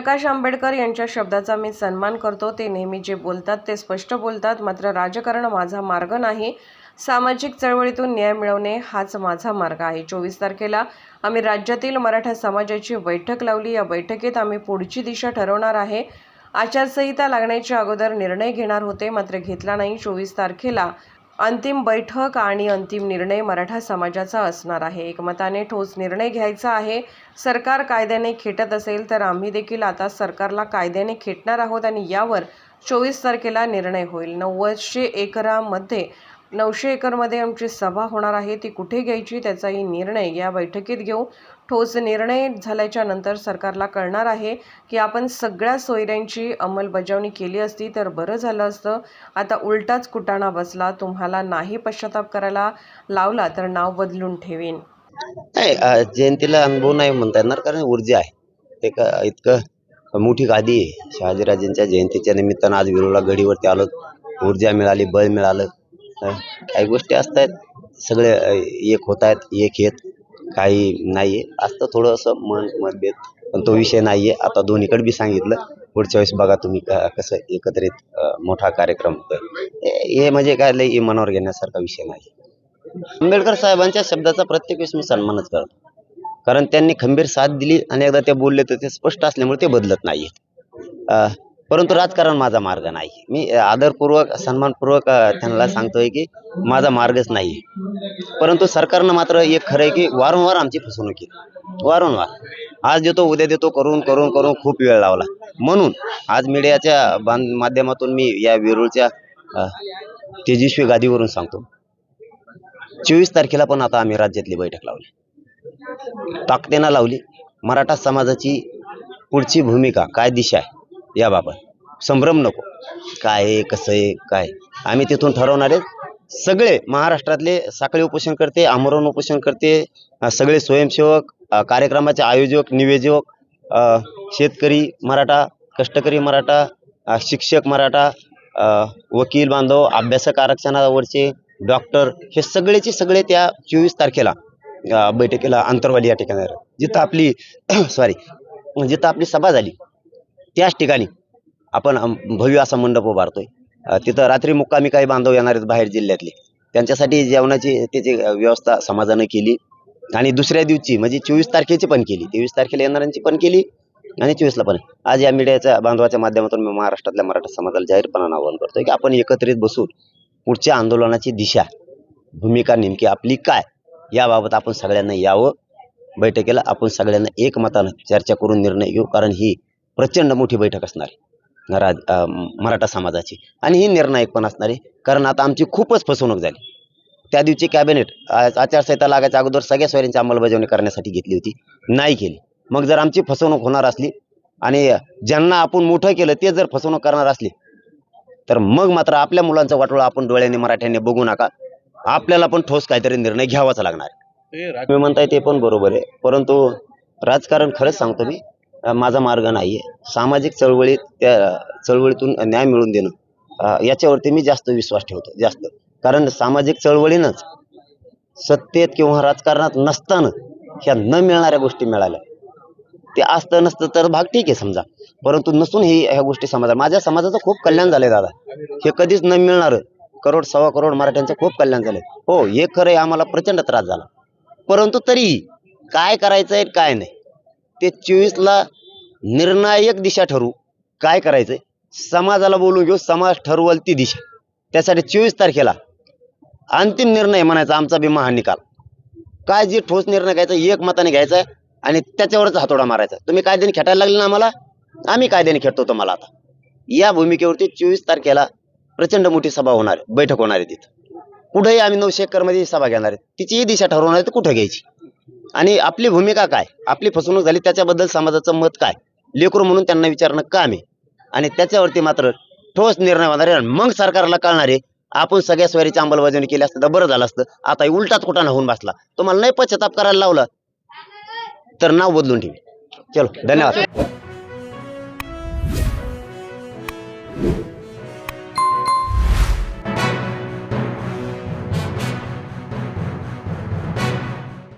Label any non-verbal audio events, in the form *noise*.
प्रकाश आंबेडकर यांच्या शब्दाचा मी सन्मान करतो. ते नेहमी जे बोलतात ते स्पष्ट बोलतात. मात्र राजकारण माझा मार्ग नाही. सामाजिक चळवळीतून न्याय मिळवणे हाच माझा मार्ग आहे. चोवीस तारखेला आम्ही राज्यातील मराठा समाजाची बैठक लावली. या बैठकीत आम्ही पुढची दिशा ठरवणार आहे. आचारसंहिता लागण्याच्या अगोदर निर्णय घेणार होते मात्र घेतला नाही. चोवीस तारखेला अंतिम बैठक आणि अंतिम निर्णय मराठा समाजाचा असणार आहे. एकमताने ठोस निर्णय घ्यायचा आहे. सरकार कायद्याने खेटत असेल तर आम्ही देखील आता सरकारला कायद्याने खेटणार आहोत आणि यावर चोवीस तारखेला निर्णय होईल. नव्वदशे एकरामध्ये नऊशे एकरमध्ये आमची सभा होणार आहे. ती कुठे घ्यायची त्याचाही निर्णय या बैठकीत घेऊ. ठोस निर्णय झाल्याच्यानंतर सरकारला कळणार आहे की आपण सगळ्या सोयऱ्यांची अंमलबजावणी केली असती तर बरं झालं असतं. आता उलटाच कुटाणा बसला. तुम्हाला नाही पश्चाताप करायला लावला तर नाव बदलून ठेवीन. नाही जयंतीला अनुभव नाही म्हणता येणार कारण ऊर्जा आहे. एक का इतकं मोठी गादी आहे. शहाजीराजेंच्या जयंतीच्या निमित्तानं आज विरोला गडीवरती आलो. ऊर्जा मिळाली बळ मिळालं. काही गोष्टी असतात सगळे एक होत आहेत एक येत काही नाहीये. असतं थोडं असं मन मतभेद पण तो विषय नाहीये. आता दोन्हीकडे बी सांगितलं. पुढच्या वेळेस बघा तुम्ही क- कसं एकत्रित मोठा कार्यक्रम होतोय हे म्हणजे काय लई मनावर घेण्यासारखा विषय नाही. आंबेडकर साहेबांच्या शब्दाचा प्रत्येक वेळेस मी सन्मानच करतो. कारण त्यांनी खंबीर साथ दिली आणि एकदा ते बोलले तर ते स्पष्ट असल्यामुळे ते बदलत नाही आहेत परंतु राजकारण माझा मार्ग नाही. मी आदरपूर्वक सन्मानपूर्वक त्यांना सांगतोय की माझा मार्गच नाही. परंतु सरकारनं मात्र एक खरं आहे की वारंवार आमची फसवणूक केली. वारंवार. आज देतो उद्या देतो करून करून करून खूप वेळ लावला. म्हणून आज मीडियाच्या बांध- माध्यमातून मी या वेरूळच्या तेजस्वी गादीवरून सांगतो. चोवीस तारखेला पण आता आम्ही राज्यातली बैठक लावली. ताकदीनं लावली. मराठा समाजाची पुढची भूमिका काय दिशा आहे? याबाबत संभ्रम नको. काय आहे कसं आहे काय आम्ही तिथून ठरवणार आहेत. सगळे महाराष्ट्रातले साखळी उपोषण करते आमरण उपोषण करते सगळे स्वयंसेवक कार्यक्रमाचे आयोजक निवेदक अं, शेतकरी मराठा कष्टकरी मराठा शिक्षक मराठा अं, वकील बांधव अभ्यासक आरक्षणावरचे डॉक्टर हे सगळेचे सगळे त्या चोवीस तारखेला बैठकीला अंतरवाली या ठिकाणी जिथं आपली *clears throat* सॉरी जिथं आपली सभा झाली. त्याच ठिकाणी आपण भव्य असा मंडप उभारतोय. तिथं रात्री मुक्कामी काही बांधव येणार आहेत बाहेर जिल्ह्यातले. त्यांच्यासाठी जेवणाची त्याची व्यवस्था समाजानं केली. आणि दुसऱ्या दिवशी म्हणजे चोवीस तारखेची पण केली. तेवीस तारखेला येणाऱ्यांची पण केली आणि चोवीसला पण. आज या मीडियाच्या बांधवाच्या माध्यमातून मी महाराष्ट्रातल्या मराठा समाजाला जाहीरपणानं आवाहन करतोय की आपण एकत्रित बसून पुढच्या आंदोलनाची दिशा भूमिका नेमकी आपली काय याबाबत आपण सगळ्यांना यावं. बैठकीला आपण सगळ्यांना एकमतानं चर्चा करून निर्णय घेऊ. कारण ही प्रचंड मोठी बैठक असणार आहे राज मराठा समाजाची. आणि ही निर्णायक पण असणार आहे कारण आता आमची खूपच फसवणूक झाली. त्या दिवशी कॅबिनेट आचारसंहिता लागायच्या अगोदर सगळ्या सोयऱ्यांची अंमलबजावणी करण्यासाठी घेतली होती. नाही केली. मग जर आमची फसवणूक होणार असली आणि ज्यांना आपण मोठं केलं ते जर फसवणूक करणार असली तर मग मात्र आपल्या मुलांचं वाटोळं आपण डोळ्यांनी मराठ्यांनी बघू नका. आपल्याला पण ठोस काहीतरी निर्णय घ्यावाच लागणार. तुम्ही म्हणताय ते पण बरोबर आहे. परंतु राजकारण खरंच सांगतो मी माझा मार्ग नाहीये. सामाजिक चळवळीत त्या चळवळीतून न्याय मिळवून देणं याच्यावरती मी जास्त विश्वास ठेवतो जास्त. कारण सामाजिक चळवळीनंच सत्तेत किंवा राजकारणात नसताना ह्या न मिळणाऱ्या गोष्टी मिळाल्या. ते असतं नसतं तर भाग ठीक आहे समजा. परंतु नसून ही ह्या गोष्टी समाजात माझ्या समाजाचं खूप कल्याण झालंय दादा. हे कधीच न मिळणार करोड सव्वा करोड मराठ्यांचं खूप कल्याण झालंय. हो हे खरं आम्हाला प्रचंड त्रास झाला. परंतु तरी काय करायचंय काय नाही. ते चोवीसला निर्णायक दिशा ठरवू काय करायचंय? समाजाला बोलून घेऊ समाज ठरवल ती दिशा. त्यासाठी चोवीस तारखेला अंतिम निर्णय म्हणायचा आमचा बी महानिकाल काय जे ठोस निर्णय घ्यायचा एक मताने घ्यायचा आहे आणि त्याच्यावरच हातोडा मारायचा. तुम्ही कायद्याने खेटायला लागले ना आम्हाला? आम्ही कायद्याने खेळतो तुम्हाला आता. या भूमिकेवरती चोवीस तारखेला प्रचंड मोठी सभा होणार बैठक होणार आहे तिथं. कुठेही आम्ही नऊशे एकरमध्ये सभा घेणार आहे. तिचीही दिशा ठरवणार आहे तर कुठं घ्यायची? आणि आपली भूमिका काय? आपली फसवणूक झाली त्याच्याबद्दल समाजाचं मत काय? लेकरू म्हणून त्यांना विचारणं काम आहे आणि त्याच्यावरती मात्र ठोस निर्णय होणार आणि मग सरकारला कळणार आपण सगळ्या स्वारीची अंमलबजावणी केली असतं तर बरं झालं असतं. आता उलटाच कुठं होऊन बसला? तुम्हाला नाही पश्चाताप करायला लावला. तर नाव बदलून ठेवी. चलो धन्यवाद.